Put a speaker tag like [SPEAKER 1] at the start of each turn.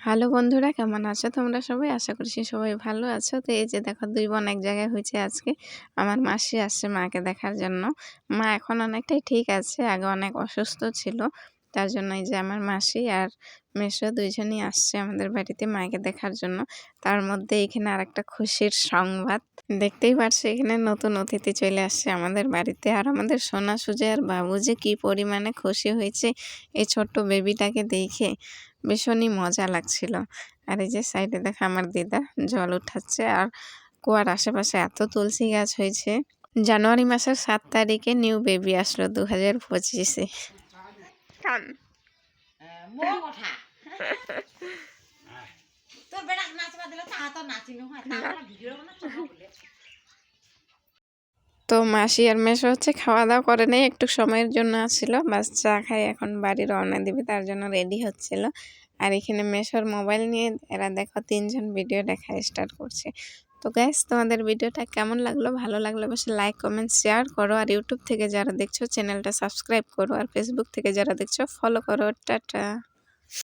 [SPEAKER 1] Hello বন্ধুরা, কেমন আছো তোমরা সবাই? আশা করছি সবাই ভালো আছো। তো এই যে দেখো, দুই বোন এক জায়গায় হয়েছে আজকে। আমার মাসি আসছে মাকে দেখার জন্য। মা এখন অনেকটাই ঠিক আছে, আগে অনেক অসুস্থ ছিল। তার জন্য এই যে আমার মাসি আর মেসো দুইজনই আসছে আমাদের বাড়িতে মাকে দেখার জন্য। তার মধ্যে এখানে আর একটা খুশির সংবাদ। দেখতেই পারছি, এখানে নতুন অতিথি চলে আসছে আমাদের বাড়িতে। আর আমাদের সোনা সুজে আর বাবু যে কী পরিমাণে খুশি হয়েছে এই ছোট্ট বেবিটাকে দেখে। ভীষণই মজা লাগছিল। আর এই যে সাইডে দেখা আমার দিদা জল উঠাচ্ছে আর কুয়ার আশেপাশে এত তুলসী গাছ হয়েছে। জানুয়ারি মাসের সাত তারিখে নিউ বেবি আসলো দু হাজার পঁচিশে
[SPEAKER 2] তোর বেড়া নাচবা দিলে তা তারপরে ভিডিও
[SPEAKER 1] তো মাসি আর মেশো হচ্ছে খাওয়া দাওয়া করে নেই, একটু সময়ের জন্য আসছিল। বাস চা খাই, এখন বাড়ি রওনা দিবে, তার জন্য রেডি হচ্ছিল। আর এখানে মেশোর মোবাইল নিয়ে এরা দেখো তিনজন ভিডিও দেখা স্টার্ট করছে। তো গ্যাস তোমাদের ভিডিওটা কেমন লাগল? ভালো লাগলে অবশ্যই লাইক কমেন্ট শেয়ার করো। আর ইউটিউব থেকে যারা দেখছ চ্যানেলটা সাবস্ক্রাইব করো। আর ফেসবুক থেকে যারা দেখছ ফলো করো। টাটা।